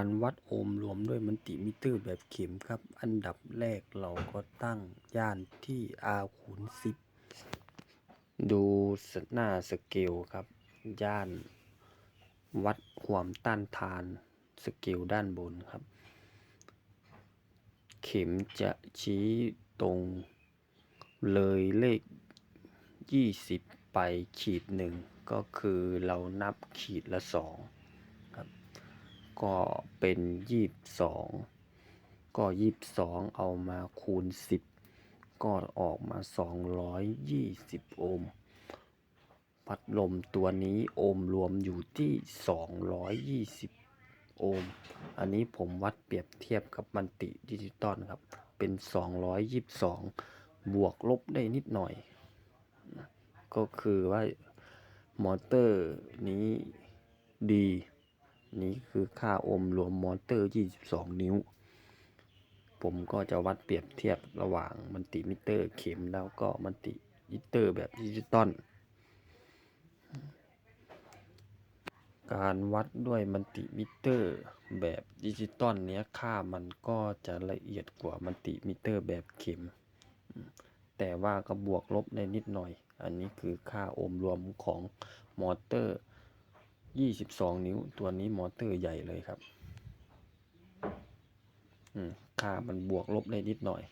การวัดโอห์มรวมด้วยมัลติมิเตอร์แบบเข็มครับ อันดับแรกเราก็ตั้งย่านที่ R คูณ10 ดูหน้าสเกลครับ ย่านวัดความต้านทานสเกลด้านบนครับ เข็มจะชี้ตรงเลยเลข 20 ไปขีดหนึ่งก็คือเรานับขีดละสอง ก็เป็นยี่สิบสองก็ยี่สิบสองเอามาคูณสิบก็ออกมาสองร้อยยี่สิบโอห์มพัดลมตัวนี้โอห์มรวมอยู่ที่สองร้อยยี่สิบโอห์มอันนี้ผมวัดเปรียบเทียบกับมันติดิจิตอลครับ เป็นสองร้อยยี่สิบสองบวกลบได้นิดหน่อย ก็คือว่ามอเตอร์นี้ดี นี้คือค่าโอห์มรวมมอเตอร์ 22 นิ้ว ผมก็จะวัดเปรียบเทียบระหว่างมันติมิเตอร์เข็มแล้วก็มันติมิเตอร์แบบดิจิตอลการวัดด้วยมันติมิเตอร์แบบดิจิตอลเนี้ยค่ามันก็จะละเอียดกว่ามันติมิเตอร์แบบเข็ม แต่ว่าก็บวกลบได้นิดหน่อย อันนี้คือค่าโอห์มรวมของมอเตอร์ 22นิ้วตัวนี้มอเตอร์ใหญ่เลยครับค่ามันบวกลบได้นิดหน่อย